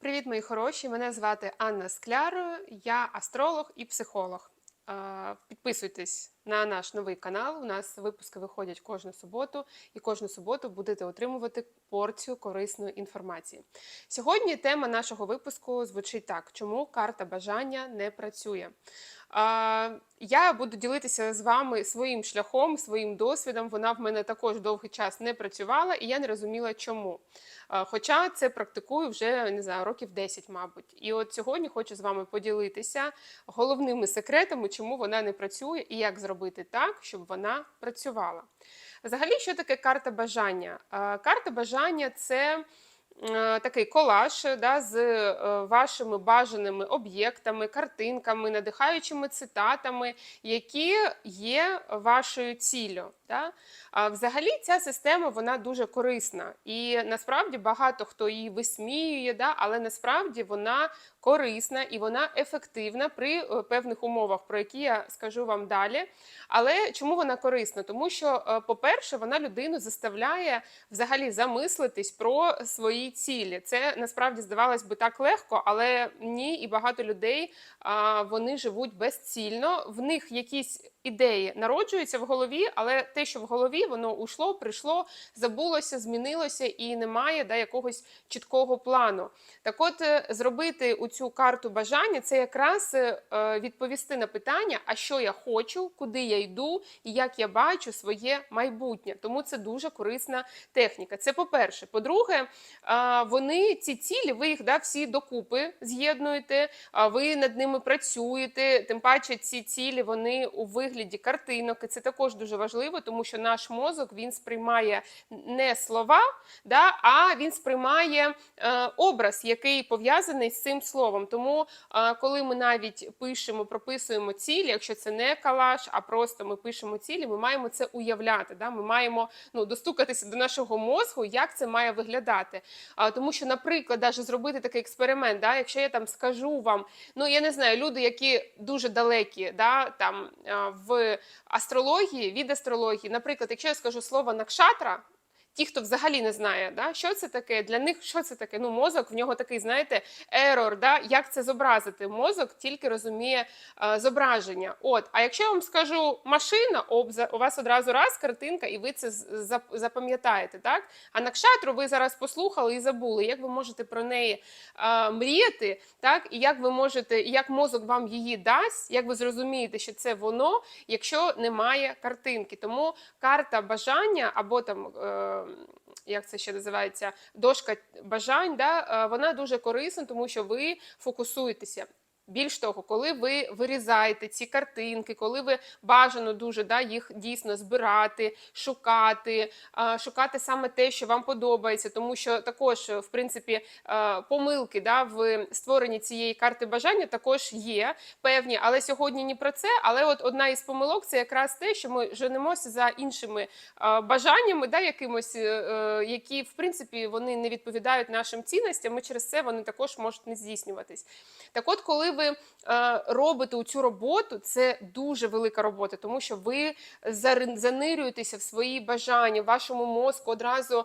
Привіт, мої хороші! Мене звати Анна Скляр, я астролог і психолог. Е, Підписуйтесь на наш новий канал. У нас випуски виходять кожну суботу, і кожну суботу будете отримувати порцію корисної інформації. Сьогодні тема нашого випуску звучить так: чому карта бажання не працює? Я буду ділитися з вами своїм шляхом, своїм досвідом. Вона в мене також довгий час не працювала, і я не розуміла, чому. Хоча це практикую вже не знаю, років 10, мабуть. І от сьогодні хочу з вами поділитися головними секретами, чому вона не працює, і як зробити так, щоб вона працювала. Взагалі, що таке карта бажання? Е, Карта бажання це. е, Такий колаж да, з е, вашими бажаними об'єктами, картинками, надихаючими цитатами, які є вашою ціллю. Да? Взагалі ця система вона дуже корисна. І насправді багато хто її висміює, да? але насправді вона корисна і вона ефективна при е, певних умовах, про які я скажу вам далі. Але чому вона корисна? Тому що, е, по-перше, вона людину заставляє взагалі замислитись про свої цілі. Це насправді здавалось би так легко, але ні, і багато людей вони живуть безцільно. В них якісь ідеї народжуються в голові, але те, що в голові, воно ушло, прийшло, забулося, змінилося і немає да, якогось чіткого плану. Так от, е, зробити у цю карту бажання це якраз е, е, відповісти на питання, а що я хочу, куди я йду і як я бачу своє майбутнє. Тому це дуже корисна техніка. Це по-перше. По-друге, вони ці цілі, ви їх да, всі докупи з'єднуєте, ви над ними працюєте. Тим паче, ці цілі вони у вигляді картинок. І це також дуже важливо, тому що наш мозок він сприймає не слова, да, а він сприймає е, образ, який пов'язаний з цим словом. Тому, е, коли ми навіть пишемо, прописуємо цілі, якщо це не калаш, а просто ми пишемо цілі, ми маємо це уявляти. Да? Ми маємо ну, достукатися до нашого мозку, як це має виглядати. А, тому що, наприклад, даже зробити такий експеримент, да, якщо я там скажу вам, ну я не знаю, люди, які дуже далекі, да, там а, в астрології, від астрології, наприклад, якщо я скажу слово накшатра. Ті, хто взагалі не знає, да, що це таке, для них що це таке? Ну, мозок в нього такий, знаєте, ерор, да, як це зобразити? Мозок тільки розуміє е, зображення. От, а якщо я вам скажу машина, об, за- у вас одразу раз картинка, і ви це запам'ятаєте, так? А накшатру ви зараз послухали і забули, як ви можете про неї е, мріяти, так? І як ви можете, як мозок вам її дасть, як ви зрозумієте, що це воно, якщо немає картинки. Тому карта бажання або там. Е, як це ще називається, дошка бажань, да, е, вона дуже корисна, тому що ви фокусуєтеся. Більш того, коли ви вирізаєте ці картинки, коли ви бажано дуже да, їх дійсно збирати, шукати, шукати саме те, що вам подобається, тому що також, в принципі, е, помилки да, в створенні цієї карти бажання також є певні, але сьогодні не про це. Але от одна із помилок це якраз те, що ми женемося за іншими е, бажаннями, да, якимось, е, е, які в принципі вони не відповідають нашим цінностям, і через це вони також можуть не здійснюватись. Так от, коли ви е, робите цю роботу, це дуже велика робота, тому що ви занирюєтеся в свої бажання, в вашому мозку одразу е,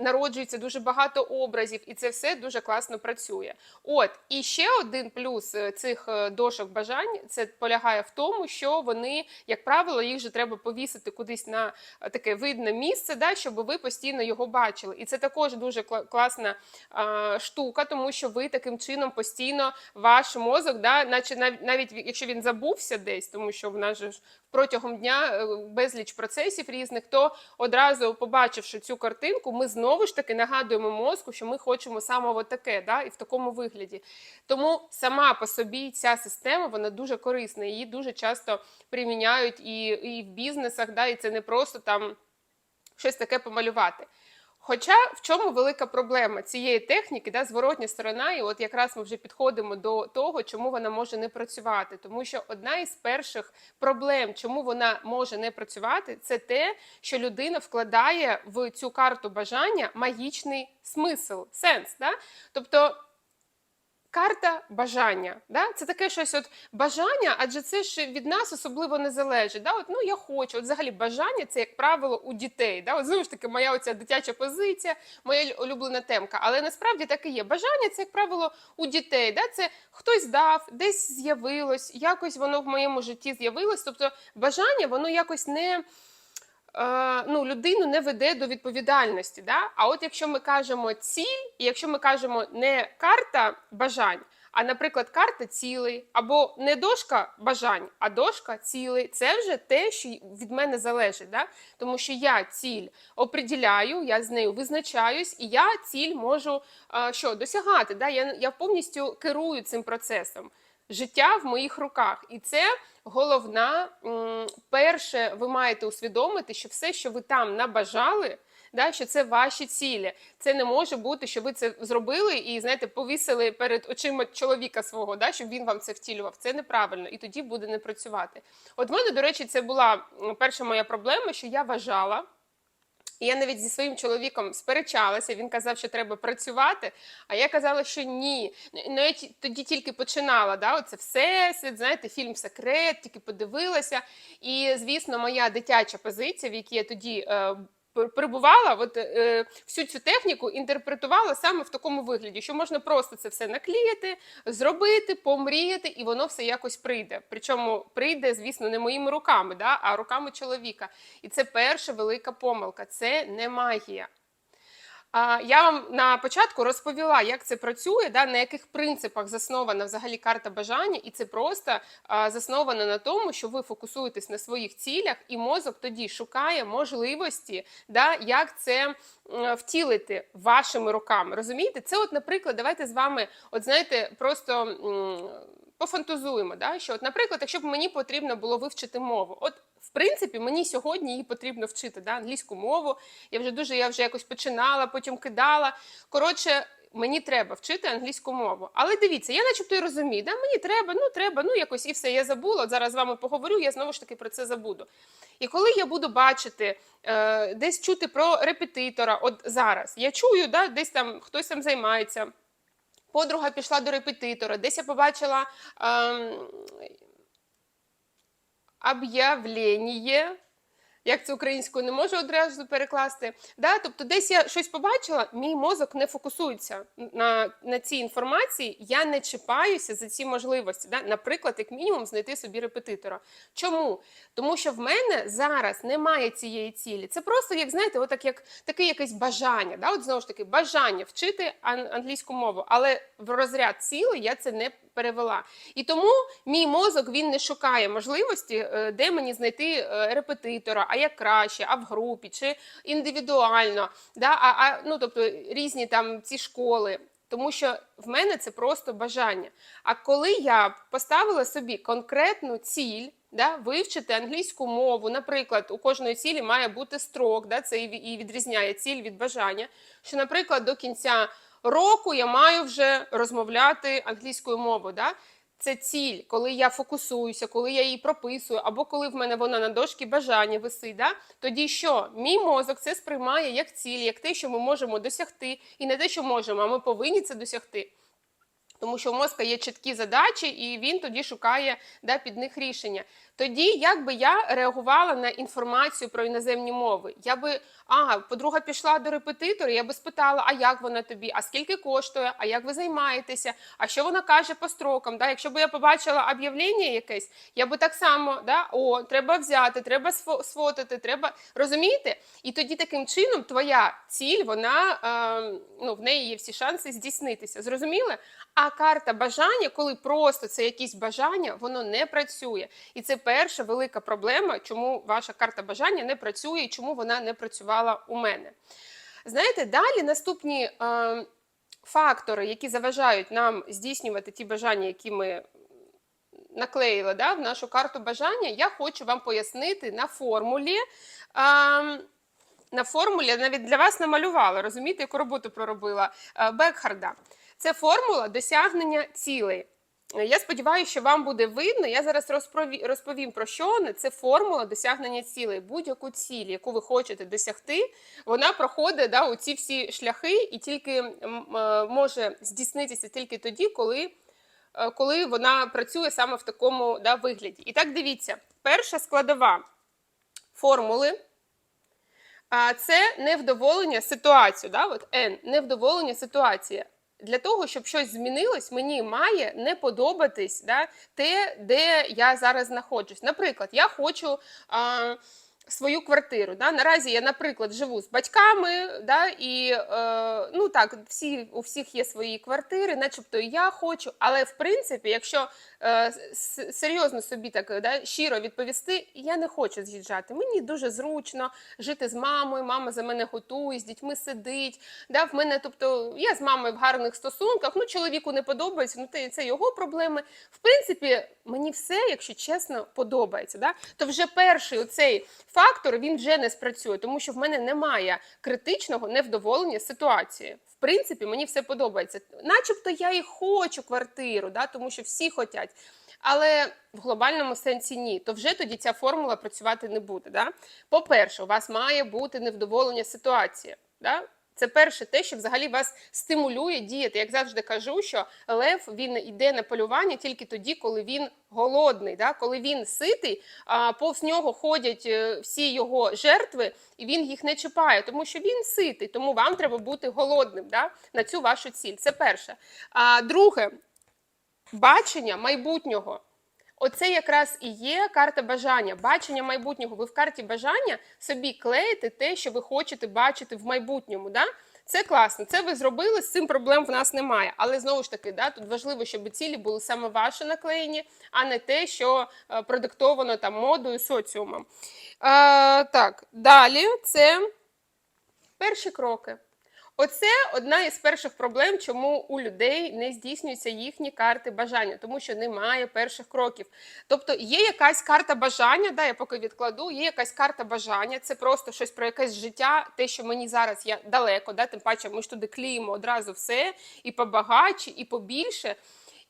народжується дуже багато образів, і це все дуже класно працює. От і ще один плюс е, цих дошок бажань це полягає в тому, що вони, як правило, їх же треба повісити кудись на таке видне місце, да, щоб ви постійно його бачили. І це також дуже класна штука, тому що ви таким чином постійно ваш мозок, да, наче нав- навіть якщо він забувся десь, тому що в нас же протягом дня е, безліч процесів різних, то одразу побачивши цю картинку, ми знову ж таки нагадуємо мозку, що ми хочемо саме от таке, да, і в такому вигляді. Тому сама по собі ця система вона дуже корисна. Її дуже часто приміняють і, і в бізнесах, да, і це не просто там щось таке помалювати. Хоча в чому велика проблема цієї техніки, да, зворотня сторона, і от якраз ми вже підходимо до того, чому вона може не працювати. Тому що одна із перших проблем, чому вона може не працювати, це те, що людина вкладає в цю карту бажання магічний смисл, сенс. Да? Тобто Карта бажання. Да? Це таке щось от бажання, адже це ж від нас особливо не залежить. Да? От, ну я хочу. От взагалі бажання це, як правило, у дітей. Да? От знову ж таки, моя оця дитяча позиція, моя улюблена темка. Але насправді так і є. Бажання це, як правило, у дітей. Да? Це хтось дав, десь з'явилось, якось воно в моєму житті з'явилось. Тобто бажання, воно якось не. Е, Ну, людину не веде до відповідальності. Да? А от якщо ми кажемо ціль, і якщо ми кажемо не карта бажань, а, наприклад, карта цілей, або не дошка бажань, а дошка цілей, це вже те, що від мене залежить. Да? Тому що я ціль оприділяю, я з нею визначаюсь, і я ціль можу е, що, досягати. Да? Я, я повністю керую цим процесом. Життя в моїх руках. І це головна. Перше, ви маєте усвідомити, що все, що ви там набажали, да, що це ваші цілі. Це не може бути, що ви це зробили і знаєте, повісили перед очима чоловіка свого, да, щоб він вам це втілював. Це неправильно, і тоді буде не працювати. От в мене, до речі, це була перша моя проблема, що я вважала. І я навіть зі своїм чоловіком сперечалася. Він казав, що треба працювати. А я казала, що ні. Ну я тоді тільки починала. Да, оце всесвіт, знаєте, фільм Секрет, тільки подивилася. І звісно, моя дитяча позиція, в якій я тоді. Е, Перебувала, от е, всю цю техніку інтерпретувала саме в такому вигляді, що можна просто це все наклеїти, зробити, помріяти, і воно все якось прийде. Причому прийде, звісно, не моїми руками, да, а руками чоловіка. І це перша велика помилка. Це не магія. Я вам на початку розповіла, як це працює, да, на яких принципах заснована взагалі карта бажання, і це просто засновано на тому, що ви фокусуєтесь на своїх цілях, і мозок тоді шукає можливості, да, як це втілити вашими руками. Розумієте? Це, от, наприклад, давайте з вами, от знаєте, просто. Пофантазуємо, да? що, от, наприклад, якщо б мені потрібно було вивчити мову, от принципі, мені сьогодні її потрібно вчити да? англійську мову. Я вже дуже я вже якось починала, потім кидала. Коротше, мені треба вчити англійську мову. Але дивіться, я начебто і розумію, да? мені треба, ну треба, ну якось і все. Я забула. От зараз з вами поговорю, я знову ж таки про це забуду. І коли я буду бачити, е, десь чути про репетитора, от зараз я чую, да, десь там хтось там займається. Подруга пішла до репетитора, десь я побачила ем, об'явлення. Як це українською не можу одразу перекласти. Да? Тобто, десь я щось побачила, мій мозок не фокусується на, на цій інформації, я не чіпаюся за ці можливості. Да? Наприклад, як мінімум, знайти собі репетитора. Чому? Тому що в мене зараз немає цієї цілі. Це просто, як знаєте, отак, як таке якесь бажання. Да? От знову ж таки, бажання вчити ан- англійську мову, але в розряд цілий я це не перевела. І тому мій мозок він не шукає можливості, е, де мені знайти е, репетитора, як краще, а в групі чи індивідуально, да? а, а, ну, тобто різні там ці школи. Тому що в мене це просто бажання. А коли я поставила собі конкретну ціль, да, вивчити англійську мову, наприклад, у кожної цілі має бути строк, да, це і відрізняє ціль від бажання. Що, наприклад, до кінця року я маю вже розмовляти англійською мовою. Да? Це ціль, коли я фокусуюся, коли я її прописую, або коли в мене вона на дошці бажання висить. Да? Тоді що? Мій мозок це сприймає як ціль, як те, що ми можемо досягти, і не те, що можемо, а ми повинні це досягти. Тому що у мозка є чіткі задачі, і він тоді шукає да, під них рішення. Тоді, як би я реагувала на інформацію про іноземні мови, я би, а, подруга пішла до репетитора, я би спитала, а як вона тобі, а скільки коштує, а як ви займаєтеся, а що вона каже по строкам. Да? Якщо б я побачила об'явлення якесь, я би так само, да, о, треба взяти, треба сфо- сфотати, треба розумієте? І тоді таким чином твоя ціль, вона е, ну, в неї є всі шанси здійснитися. Зрозуміли? А карта бажання, коли просто це якісь бажання, воно не працює. І це перша велика проблема, чому ваша карта бажання не працює і чому вона не працювала у мене. Знаєте, далі наступні е, фактори, які заважають нам здійснювати ті бажання, які ми наклеїли да, в нашу карту бажання, я хочу вам пояснити на формулі. Е, на формулі я навіть для вас намалювала, розумієте, яку роботу проробила е, Бекхарда. Це формула досягнення цілей. Я сподіваюся, що вам буде видно. Я зараз розповім про що вона. Це формула досягнення цілей. Будь-яку ціль, яку ви хочете досягти, вона проходить да, у ці всі шляхи і тільки е, може здійснитися тільки тоді, коли, е, коли вона працює саме в такому да, вигляді. І так дивіться, перша складова формули. Це невдоволення ситуацією. Да? От N, невдоволення ситуації. Для того, щоб щось змінилось, мені має не подобатись да, те, де я зараз знаходжусь. Наприклад, я хочу а, свою квартиру. Да? Наразі я, наприклад, живу з батьками, да, і е, ну так, всі, у всіх є свої квартири, начебто і я хочу. Але в принципі, якщо е, серйозно собі так да, щиро відповісти, я не хочу з'їжджати. Мені дуже зручно жити з мамою, мама за мене готує, з дітьми сидить. Да, в мене, тобто, я з мамою в гарних стосунках, ну чоловіку не подобається, ну це його проблеми. В принципі, мені все, якщо чесно, подобається. Да? То вже перший оцей фактор він вже не спрацює, тому що в мене немає критичного невдоволення ситуації. В принципі, мені все подобається. Начебто я і хочу квартиру, да, тому що всі хочуть. Але в глобальному сенсі ні, то вже тоді ця формула працювати не буде. Да? По-перше, у вас має бути невдоволення ситуації. Да? Це перше те, що взагалі вас стимулює діяти. Як завжди кажу, що лев він йде на полювання тільки тоді, коли він голодний. Да? Коли він ситий, а повз нього ходять е, всі його жертви, і він їх не чіпає, тому що він ситий. Тому вам треба бути голодним да? на цю вашу ціль. Це перше. А друге, бачення майбутнього. Оце якраз і є карта бажання, бачення майбутнього. Ви в карті бажання собі клеїте те, що ви хочете бачити в майбутньому. Да? Це класно, це ви зробили, з цим проблем в нас немає. Але знову ж таки, да, тут важливо, щоб цілі були саме ваші наклеєні, а не те, що е, продиктовано там модою, соціумом. Е, так, далі це перші кроки. Оце одна із перших проблем, чому у людей не здійснюються їхні карти бажання, тому що немає перших кроків. Тобто є якась карта бажання, да, я поки відкладу, є якась карта бажання, це просто щось про якесь життя, те, що мені зараз я далеко, да, тим паче ми ж туди кліємо одразу все, і побагатше, і побільше.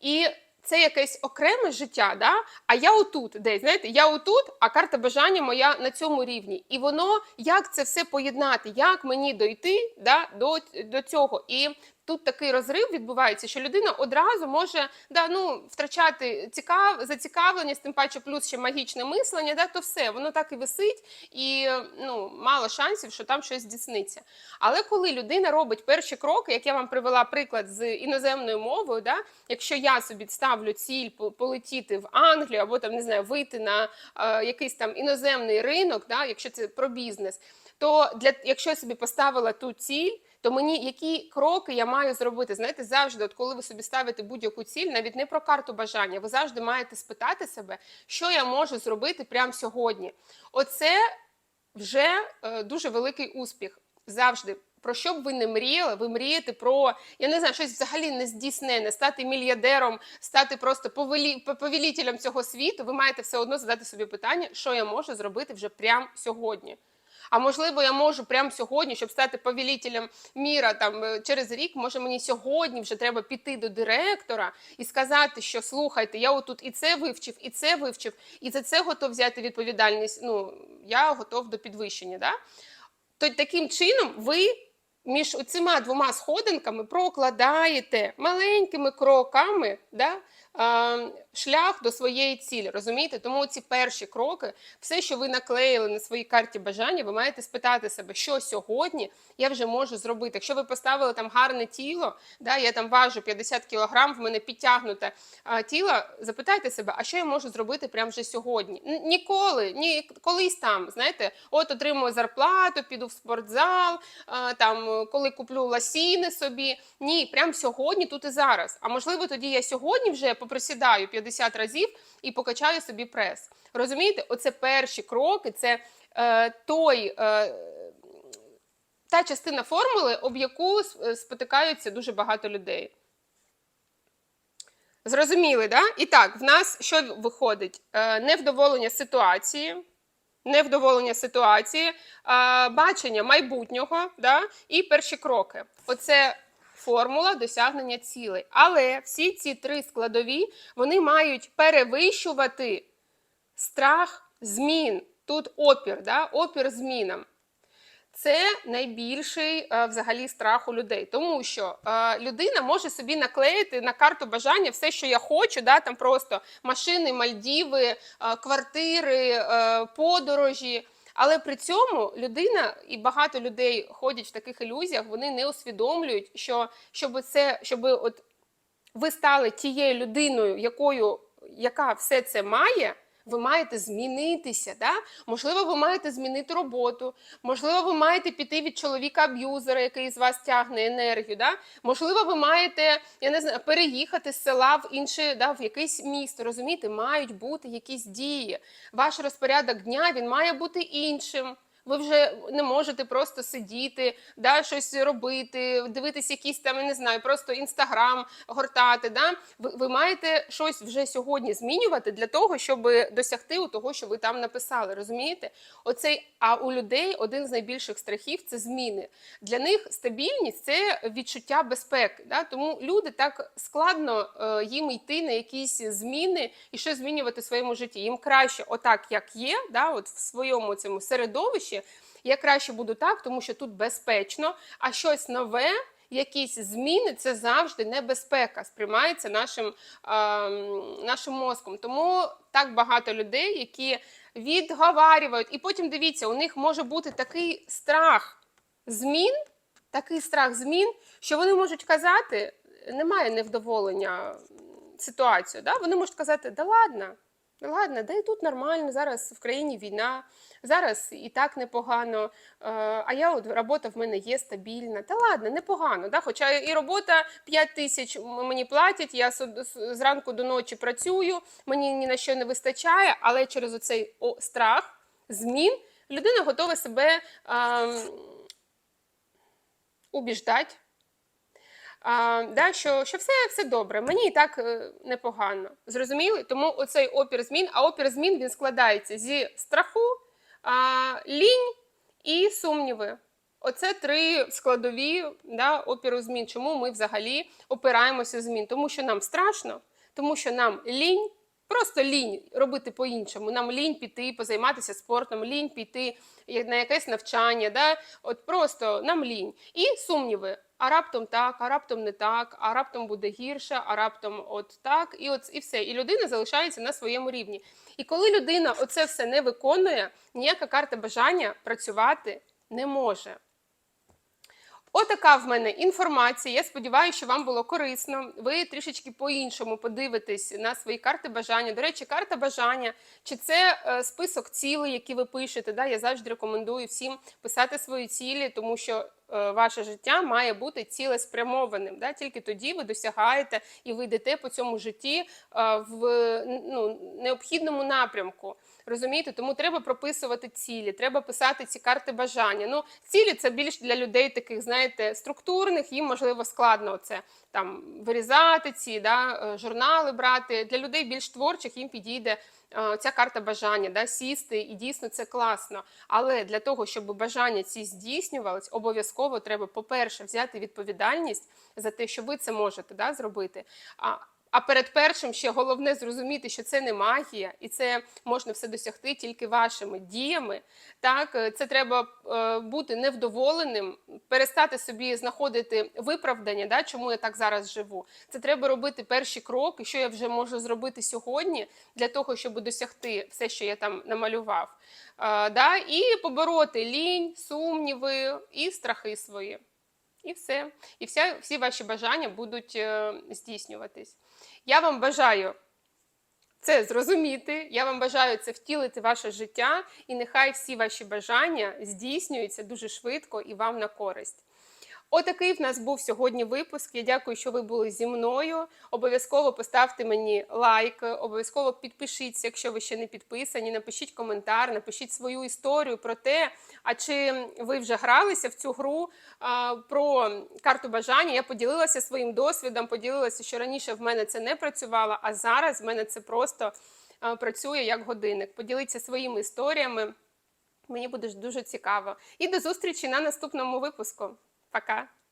І це якесь окреме життя, да? а я отут, десь, знаєте, я отут, а карта бажання моя на цьому рівні. І воно, як це все поєднати, як мені дойти да, до, до цього. І тут такий розрив відбувається, що людина одразу може да, ну, втрачати цікав, зацікавленість, тим паче плюс ще магічне мислення, да, то все, воно так і висить, і ну, мало шансів, що там щось здійсниться. Але коли людина робить перші кроки, як я вам привела приклад з іноземною мовою, да, якщо я собі ставлю ціль полетіти в Англію або там не знаю, вийти на е, якийсь там іноземний ринок, да, якщо це про бізнес, то для якщо я собі поставила ту ціль. То мені які кроки я маю зробити? Знаєте, завжди, от коли ви собі ставите будь-яку ціль, навіть не про карту бажання, ви завжди маєте спитати себе, що я можу зробити прямо сьогодні. Оце вже е, дуже великий успіх. Завжди. Про що б ви не мріяли, ви мрієте про, я не знаю, щось взагалі не здійснене, стати мільярдером, стати просто повелі, повелітелем цього світу, ви маєте все одно задати собі питання, що я можу зробити вже прямо сьогодні. А можливо, я можу прямо сьогодні, щоб стати повелітелем міра там е, через рік, може мені сьогодні вже треба піти до директора і сказати, що слухайте, я отут і це вивчив, і це вивчив, і за це готов взяти відповідальність. Ну я готов до підвищення. Да? То таким чином ви між цими двома сходинками прокладаєте маленькими кроками да, шлях до своєї цілі. Розумієте? Тому ці перші кроки, все, що ви наклеїли на своїй карті бажання, ви маєте спитати себе, що сьогодні я вже можу зробити. Якщо ви поставили там гарне тіло, да, я там важу 50 кілограм, в мене підтягнуте е, тіло, запитайте себе, а що я можу зробити прямо вже сьогодні? Н- Ніколи, ні, колись там, знаєте, от отримую зарплату, піду в спортзал, е, там, коли куплю ласіни собі. Ні, прямо сьогодні, тут і зараз. А можливо, тоді я сьогодні вже поприсідаю 50 разів і покачаю собі прес. Розумієте, оце перші кроки, це е, той. Е, та частина формули, об яку спотикаються дуже багато людей. Зрозуміли, да? І так, в нас що виходить? Е, невдоволення ситуації, невдоволення ситуації, е, бачення майбутнього і перші кроки. Оце формула досягнення цілей. Але всі ці три складові вони мають перевищувати страх змін. Тут опір, да? опір змінам. Це найбільший е, взагалі страх у людей, тому що е, людина може собі наклеїти на карту бажання все, що я хочу, да, там просто машини, Мальдіви, е, квартири, е, подорожі. Але при цьому людина і багато людей ходять в таких ілюзіях, вони не усвідомлюють, що щоб це, щоб от ви стали тією людиною, якою яка все це має. Ви маєте змінитися, да? можливо, ви маєте змінити роботу, можливо, ви маєте піти від чоловіка-аб'юзера, який з вас тягне енергію. Да? Можливо, ви маєте, я не знаю, переїхати з села в інше, да, в якесь місто. Розумієте, мають бути якісь дії. Ваш розпорядок дня він має бути іншим. Ви вже не можете просто сидіти, да, щось робити, дивитися якісь там, я не знаю, просто інстаграм гортати. Да? Ви, ви маєте щось вже сьогодні змінювати для того, щоб досягти у того, що ви там написали. Розумієте? Оцей, а у людей один з найбільших страхів це зміни. Для них стабільність це відчуття безпеки. Да? Тому люди так складно е, їм йти на якісь зміни і щось змінювати в своєму житті. Їм краще, отак як є, да, от в своєму цьому середовищі. Я краще буду так, тому що тут безпечно, а щось нове. Якісь зміни це завжди небезпека, сприймається нашим, е, нашим мозком. Тому так багато людей, які відговарюють, і потім дивіться, у них може бути такий страх змін, такий страх змін, що вони можуть казати, немає невдоволення ситуацією. Да? Вони можуть казати, да ладно, ладно, да і тут нормально, зараз в країні війна, зараз і так непогано. е, А я от робота в мене є стабільна. Та ладно, непогано. Да? Хоча і робота 5 тисяч мені платять, я зранку до ночі працюю, мені ні на що не вистачає, але через оцей страх змін людина готова себе. ем, убіждать, а, да, що, що все, все добре, мені і так е, непогано. Зрозуміли? Тому оцей опір змін, а опір змін він складається зі страху, а, лінь і сумніви. Оце три складові да, опіру змін. Чому ми взагалі опираємося змін? Тому що нам страшно, тому що нам лінь. Просто лінь робити по-іншому. Нам лінь піти, позайматися спортом, лінь піти на якесь навчання. Да? От просто нам лінь. І сумніви. А раптом так, а раптом не так, а раптом буде гірше, а раптом от так, і от і все. І людина залишається на своєму рівні. І коли людина оце все не виконує, ніяка карта бажання працювати не може. Отака в мене інформація. Я сподіваюся, що вам було корисно. Ви трішечки по-іншому подивитесь на свої карти бажання. До речі, карта бажання чи це е, список цілей, які ви пишете. Да? Я завжди рекомендую всім писати свої цілі, тому що ваше життя має бути цілеспрямованим. Да? Тільки тоді ви досягаєте і ви йдете по цьому житті е, в ну, необхідному напрямку. Розумієте, тому треба прописувати цілі, треба писати ці карти бажання. Ну, цілі це більш для людей таких, знаєте, структурних, їм можливо складно це там вирізати ці да, е, журнали брати. Для людей більш творчих їм підійде е, ця карта бажання, да, сісти, і дійсно це класно. Але для того, щоб бажання ці здійснювались, обов'язково треба, по-перше, взяти відповідальність за те, що ви це можете да, зробити. А, а перед першим ще головне зрозуміти, що це не магія, і це можна все досягти тільки вашими діями. Так, е, це треба е, бути невдоволеним, перестати собі знаходити виправдання, да, чому я так зараз живу. Це треба робити перші кроки, що я вже можу зробити сьогодні для того, щоб досягти все, що я там намалював. Е, да, і побороти лінь, сумніви і страхи свої. І все. І вся, всі ваші бажання будуть здійснюватись. Я вам бажаю це зрозуміти. Я вам бажаю це втілити ваше життя, і нехай всі ваші бажання здійснюються дуже швидко і вам на користь. Отакий в нас був сьогодні випуск. Я дякую, що ви були зі мною. Обов'язково поставте мені лайк, обов'язково підпишіться, якщо ви ще не підписані. Напишіть коментар, напишіть свою історію про те, а чи ви вже гралися в цю гру а, про карту бажання. Я поділилася своїм досвідом, поділилася, що раніше в мене це не працювало, а зараз в мене це просто а, працює як годинник. Поділіться своїми історіями. Мені буде дуже цікаво. І до зустрічі на наступному випуску. pra cá.